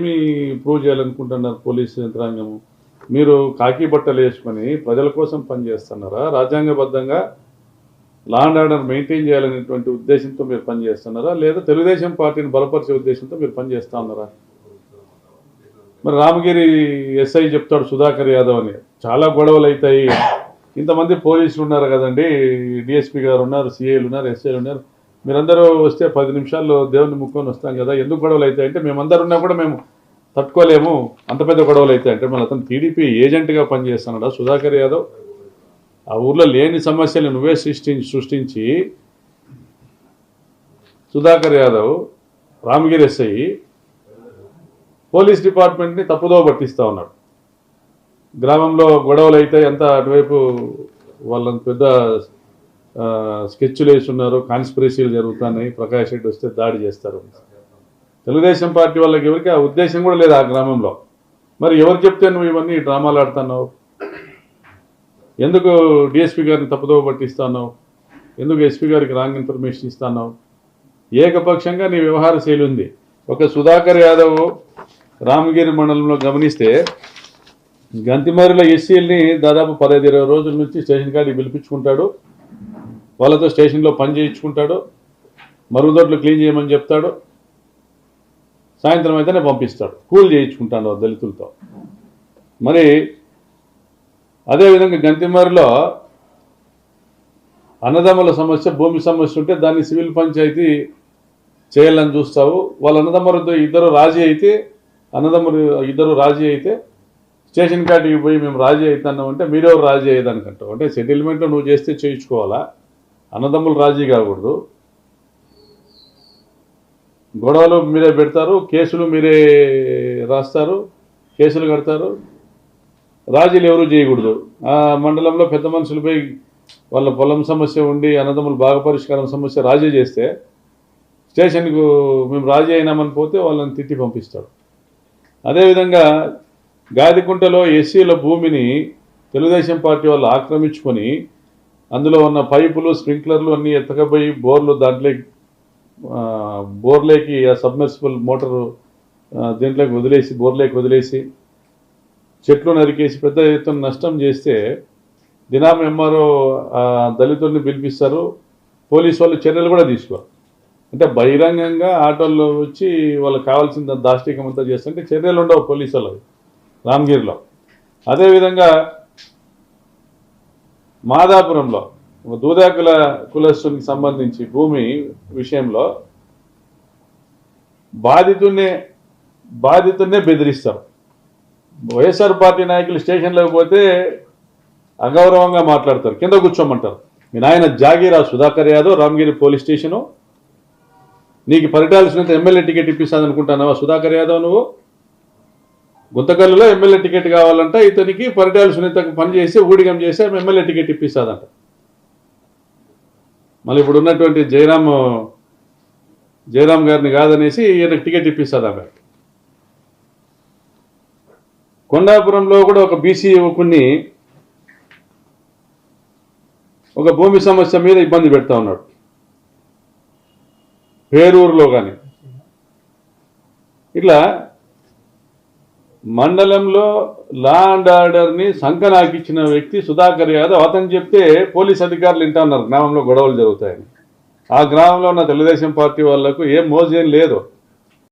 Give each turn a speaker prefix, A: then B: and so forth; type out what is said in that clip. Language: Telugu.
A: ఏమి ప్రూవ్ చేయాలనుకుంటున్నారు పోలీసు యంత్రాంగం మీరు కాకి బట్టలు వేసుకొని ప్రజల కోసం పనిచేస్తున్నారా? రాజ్యాంగబద్ధంగా లా అండ్ ఆర్డర్ మెయింటైన్ చేయాలనేటువంటి ఉద్దేశంతో మీరు పనిచేస్తున్నారా? లేదా తెలుగుదేశం పార్టీని బలపరిచే ఉద్దేశంతో మీరు పనిచేస్తా ఉన్నారా మరి రామగిరి ఎస్ఐ చెప్తాడు సుధాకర్ యాదవ్ అని. చాలా గొడవలు అవుతాయి. ఇంతమంది పోలీసులు ఉన్నారు కదండి. డిఎస్పీ గారు ఉన్నారు సిఐలు ఉన్నారు ఎస్ఐలు ఉన్నారు. మీరందరూ వస్తే పది నిమిషాల్లో దేవుని ముక్కొని వస్తాం కదా. ఎందుకు గొడవలు అయితే అంటే మేమందరం ఉన్నా కూడా మేము తట్టుకోలేము. అంత పెద్ద గొడవలు అవుతాయి అంటే మళ్ళీ అతను టీడీపీ ఏజెంట్గా పనిచేస్తున్నాడా? సుధాకర్ యాదవ్? ఆ ఊర్లో లేని సమస్యలు నువ్వే సృష్టించి సృష్టించి సుధాకర్ యాదవ్ రామగిరి ఎస్ఐ పోలీస్ డిపార్ట్మెంట్ని తప్పుదో పట్టిస్తూ ఉన్నాడు. గ్రామంలో గొడవలు అయితే ఎంత అటువైపు వాళ్ళని పెద్ద స్కెచ్లు వేస్తున్నారు కాన్స్పిరసీలు జరుగుతున్నాయి ప్రకాష్ రెడ్డి వస్తే దాడి చేస్తారు. తెలుగుదేశం పార్టీ వాళ్ళకి ఎవరికి ఆ ఉద్దేశం కూడా లేదు ఆ గ్రామంలో. మరి ఎవరు చెప్తే నువ్వు ఇవన్నీ డ్రామాలు ఆడుతున్నావు? ఎందుకు డిఎస్పీ గారిని తప్పుదోవ పట్టిస్తున్నావు? ఎందుకు ఎస్పీ గారికి రాంగ్ ఇన్ఫర్మేషన్ ఇస్తున్నావు? ఏకపక్షంగా నీ వ్యవహార శైలి ఉంది. ఒక సుధాకర్ యాదవ్ రామగిరి మండలంలో గమనిస్తే గంతిమారిలో ఎస్సీల్ని దాదాపు పదహైదు ఇరవై రోజుల నుంచి స్టేషన్ కాడికి పిలిపించుకుంటాడు. వాళ్ళతో స్టేషన్లో పని చేయించుకుంటాడు మరుగుదొడ్లు క్లీన్ చేయమని చెప్తాడు సాయంత్రం అయితేనే పంపిస్తాడు. కూల్ చేయించుకుంటాడు దళితులతో. మరి అదేవిధంగా గంతిమారిలో అన్నదమ్ముల సమస్య భూమి సమస్య ఉంటే దాన్ని సివిల్ పంచాయతీ చేయాలని చూస్తావు. వాళ్ళ అన్నదమ్ములతో ఇద్దరు రాజీ అయితే అన్నదమ్ములు ఇద్దరు రాజీ అయితే స్టేషన్ కాటికి పోయి మేము రాజీ అవుతున్నాం అంటే మీరెవరు రాజీ అయ్యేదానికంటావు? అంటే సెటిల్మెంట్లో నువ్వు చేస్తే చేయించుకోవాలా? అన్నదమ్ములు రాజీ కాకూడదు. గొడవలు మీరే పెడతారు కేసులు మీరే రాస్తారు కేసులు కడతారు. రాజీలు ఎవరు చేయకూడదు. ఆ మండలంలో పెద్ద మనుషులు పోయి వాళ్ళ పొలం సమస్య ఉండి అన్నదమ్ములు బాగా పరిష్కారం సమస్య రాజీ చేస్తే స్టేషన్కు మేము రాజీ అయినామని పోతే వాళ్ళని తిట్టి పంపిస్తాడు. అదేవిధంగా గాదికుంటలో ఎస్సీల భూమిని తెలుగుదేశం పార్టీ వాళ్ళు ఆక్రమించుకొని అందులో ఉన్న పైపులు స్ప్రింక్లర్లు అన్నీ ఎత్తకపోయి బోర్లు దాంట్లో బోర్లేకి ఆ సబ్మెర్సిబుల్ మోటారు దీంట్లోకి వదిలేసి బోర్లేకి వదిలేసి చెట్లు నరికేసి పెద్ద ఎత్తున నష్టం చేస్తే దినాం ఎంఆర్ఓ దళితుల్ని పిలిపిస్తారు. పోలీసు వాళ్ళు చర్యలు కూడా తీసుకోరు. అంటే బహిరంగంగా ఆటోల్లో వచ్చి వాళ్ళకి కావాల్సిన దాష్టికం అంతా చేస్తుంటే చర్యలు ఉండవు పోలీసు వాళ్ళవి రామగిరిలో. అదేవిధంగా మాదాపురంలో దూదాకుల కులస్తునికి సంబంధించి భూమి విషయంలో బాధితున్నే బాధితున్నే బెదిరిస్తారు వైఎస్ఆర్ పార్టీ నాయకులు స్టేషన్లోకి పోతే అగౌరవంగా మాట్లాడతారు. కింద కూర్చోమంటారు. మీ నాయన జాగీరా సుధాకర్ యాదవ్ రామగిరి పోలీస్ స్టేషను. నీకు పరిటాల్సినంత ఎమ్మెల్యే టికెట్ ఇప్పిస్తాను అనుకుంటానవా సుధాకర్ యాదవ్ నువ్వు? గుంతకల్లులో ఎమ్మెల్యే టికెట్ కావాలంటే ఇతనికి పరిటాలు సునీతకు పని చేసి ఊడిగం చేసి ఆమె ఎమ్మెల్యే టికెట్ ఇప్పిస్తాదంట. మళ్ళీ ఇప్పుడు ఉన్నటువంటి జయరామ్ జయరామ్ గారిని కాదనేసి ఈయనకు టికెట్ ఇప్పిస్తుంది ఆమె. కొండాపురంలో కూడా ఒక బీసీ యువకుడిని ఒక భూమి సమస్య మీద ఇబ్బంది పెడతా ఉన్నాడు. పేరూరులో కానీ ఇట్లా మండలంలో లా అండ్ ఆర్డర్ని సంకనాకిచ్చిన వ్యక్తి సుధాకర్ యాదవ్. అతను చెప్తే పోలీస్ అధికారులు వింటున్నారు గ్రామంలో గొడవలు జరుగుతాయని. ఆ గ్రామంలో ఉన్న తెలుగుదేశం పార్టీ వాళ్ళకు ఏం మోజేం లేదు.